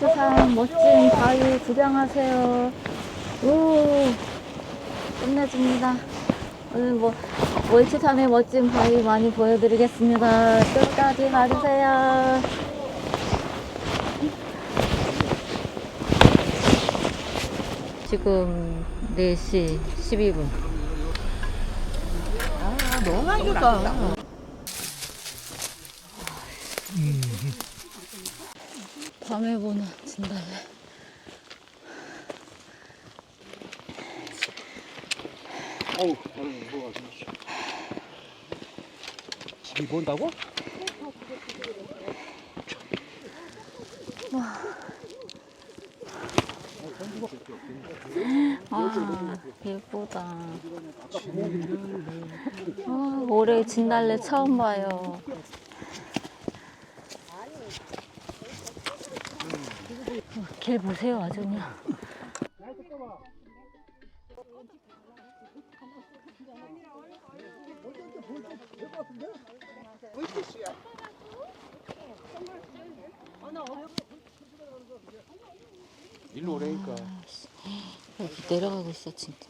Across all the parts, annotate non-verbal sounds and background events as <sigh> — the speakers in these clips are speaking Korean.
월트산 멋진 바위 구경하세요. 오, 끝내줍니다. 오늘 뭐, 월트산의 멋진 바위 많이 보여드리겠습니다. 끝까지 봐주세요. 지금 4시 12분. 너무 안 좋다. 밤에 보는 진달래. 어우, 나는 뭐가 좀. 집이 본다고? 아, 예쁘다. 아, 올해 진달래 처음 봐요. 길 보세요, 아주 그냥. 일로 오라니까. 여기 내려가고 있어, 진짜.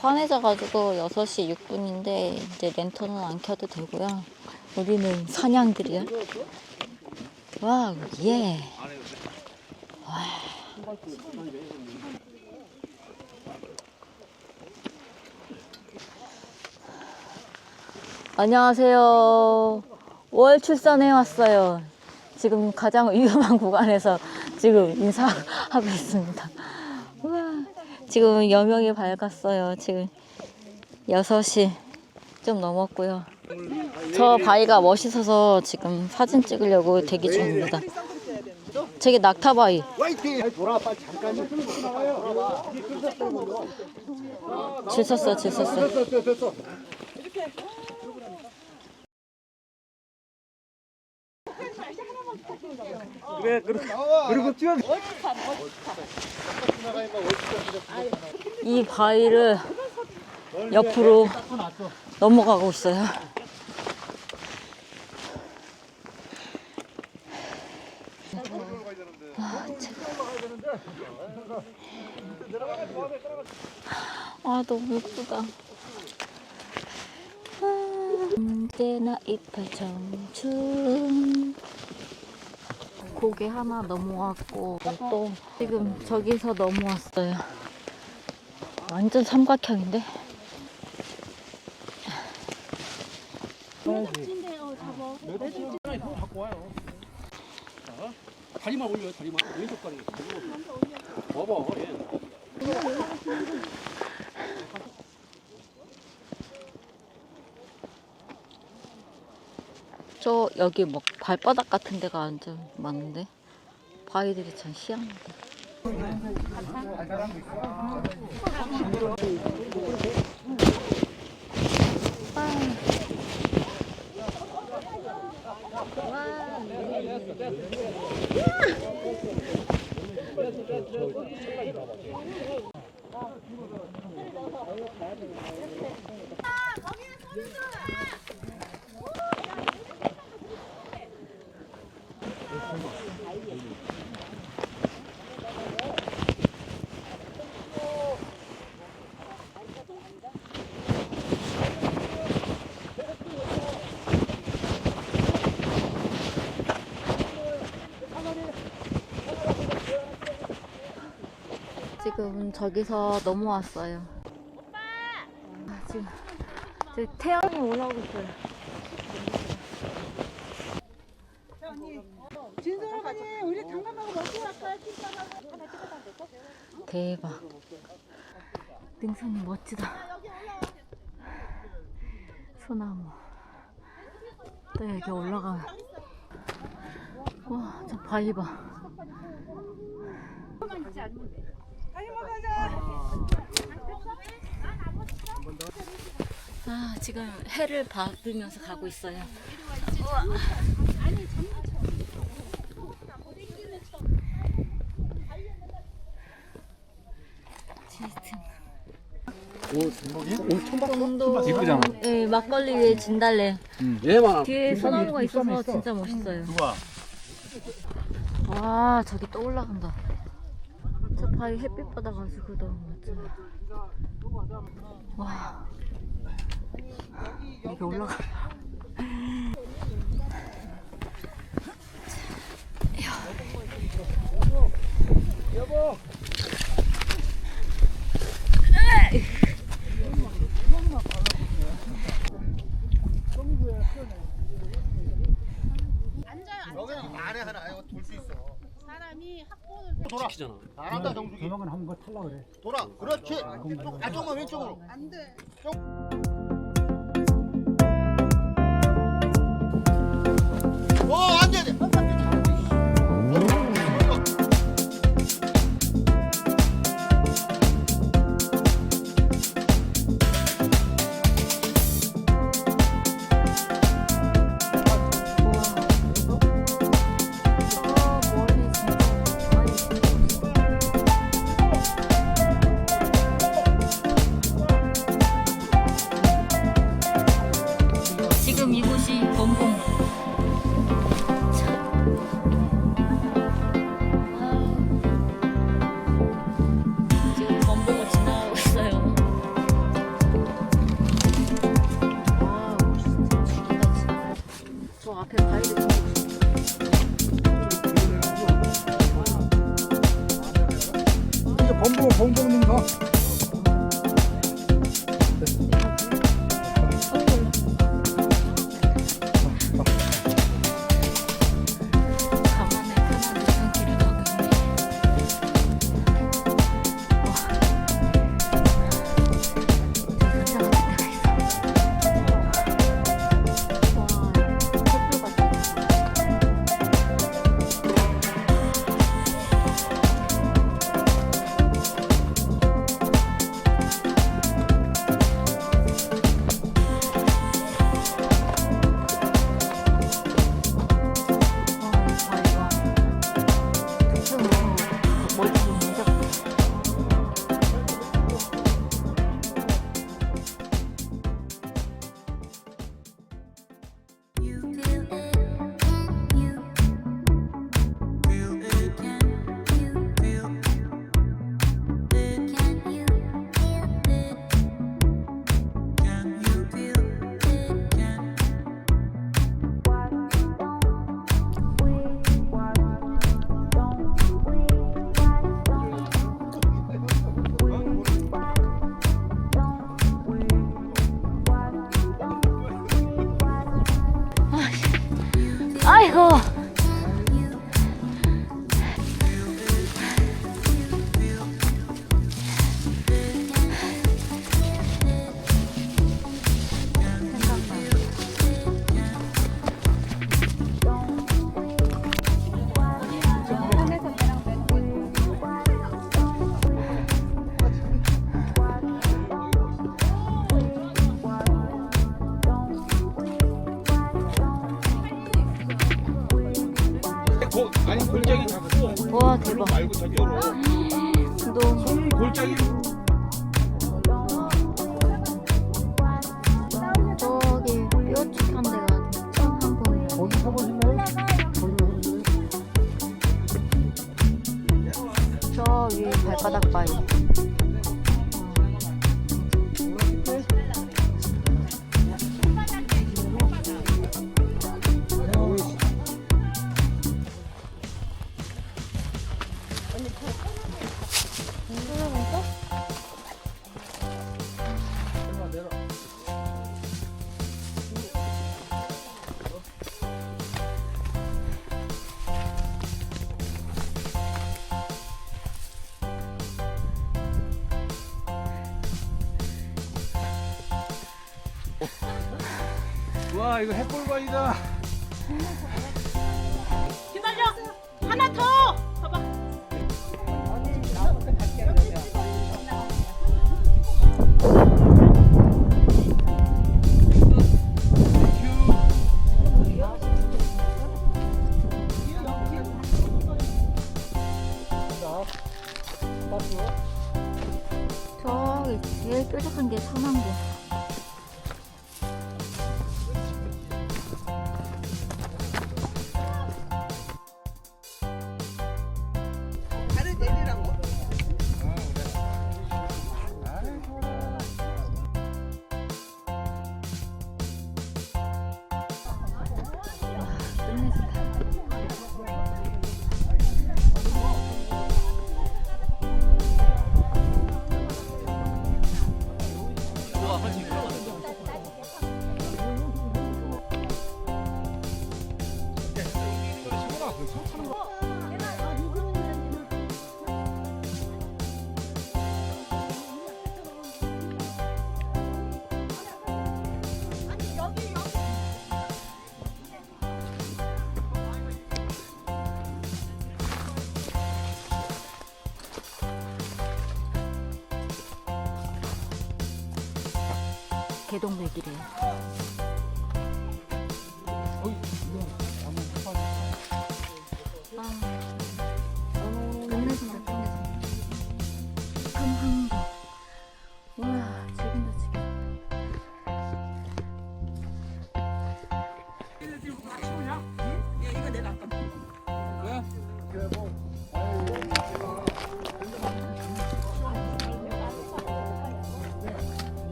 환해져가지고 6시 6분인데, 이제 랜턴은 안 켜도 되고요. 우리는 사냥들이야. 와우, 예. 안녕하세요. 월 출산해 왔어요. 지금 가장 위험한 <laughs> 구간에서 지금 인사하고 있습니다. 우와, 지금 여명이 밝았어요. 지금 6시 좀 넘었고요. 저 바위가 멋있어서 지금 사진 찍으려고 대기 중입니다. 저게 낙타바위. 질 섰어, 질 섰어. 그래, 그리고, 그리고 뛰어. 이 바위를 옆으로 넘어가고 있어요. 아 너무 예쁘다. 아, 언제나 이팔 청춘. 고개 하나 넘어왔고 또 지금 저기서 넘어왔어요. 완전 삼각형인데? 다리만 올려, 다리만. 왼쪽 다리. 봐봐, 저 여기 뭐 발바닥 같은 데가 완전 많은데 바위들이 참 희한하다. 지금 저기서 넘어왔어요. 아, 지금 저기 태양이 올라오고 있어요. 대박. 능선이 멋지다. 소나무. 또 여기 올라가면. 와, 저 바위 봐. 아, 지금 해를 받으면서 가고 있어요. 우와. 오, 천박. 이쁘잖아. 네, 막걸리 위에 진달래. 응. 얘만. 뒤에 소나무가 있어서 진짜 멋있어요. 누가? 와, 와 저기 또 올라간다 저 바위 햇빛 받아가지고 너무 멋져요 와 이게 올라가 여기는 안에 하나 돌수 있어. 사람이 학보를 돌아. 시키잖아. 잘한다 정숙이. 조만간 한번 탈라 그래. 돌아. 그렇지. 쪽, 아 조금만 왼쪽으로. 안 돼. 지금 이곳이 범봉. 아이 아니 골짜기 잡고 와 대박. 말고 저기로 너무 골짜기 와 이거 햇골바위다 개동백이래.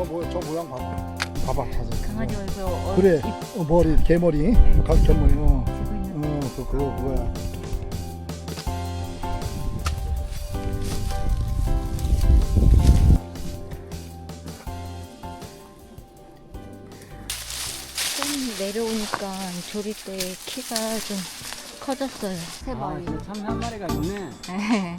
저, 모, 저 모양 봐봐. 봐봐, 봐봐. 강아지 얼굴 어, 그래, 입 어, 머리, 개머리, 각견머리, 어, 지고 있는 어, 그, 그거, 그거야. 좀 내려오니까 조리대 키가 좀 커졌어요. 세 아, 마리. 지금 참한 마리가 있네. 네.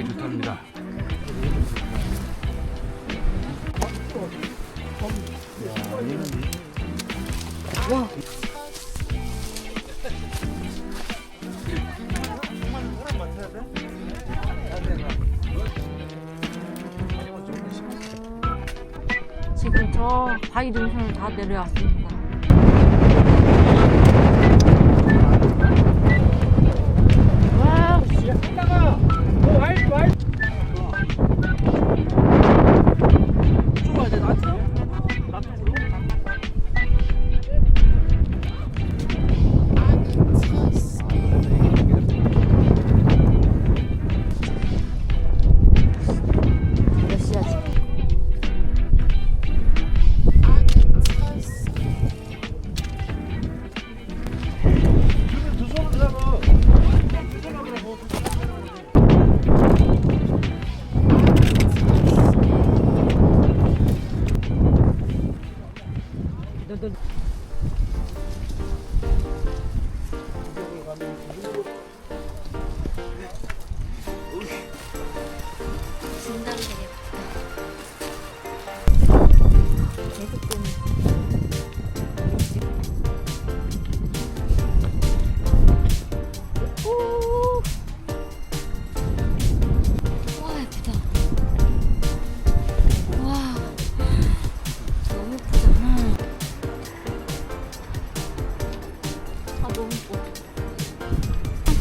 되게 좋답니다. 지금 저 바위 능선을 다 내려왔습니다. 그 중간이 되겠다. 계속 보면.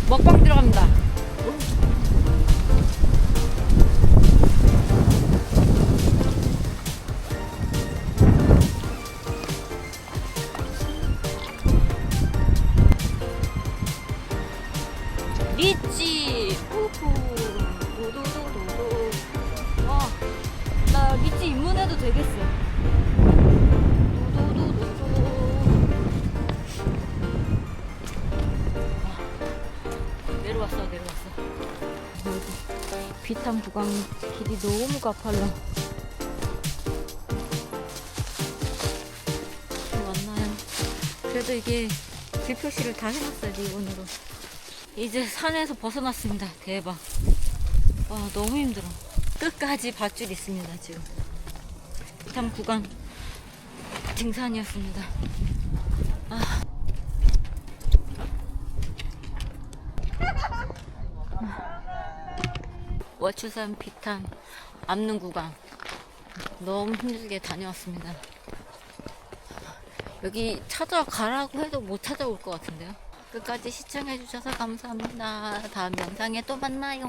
먹방 들어갑니다. 비탄 구간 길이 너무 가팔라. 왔나요? 그래도 이게 길 표시를 다 해놨어요 리본으로. 이제 산에서 벗어났습니다. 대박. 와 너무 힘들어. 끝까지 밧줄 있습니다 지금. 비탄 구간 등산이었습니다. 아. 워추산 비탄 암릉 구간 너무 힘들게 다녀왔습니다. 여기 찾아가라고 해도 못 찾아올 것 같은데요. 끝까지 시청해주셔서 감사합니다. 다음 영상에 또 만나요.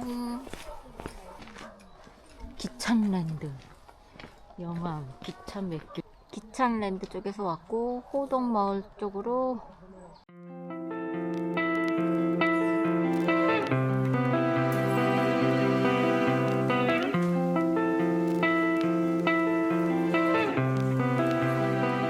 기창랜드 영암 기창 맥주 기창랜드 쪽에서 왔고 호동마을 쪽으로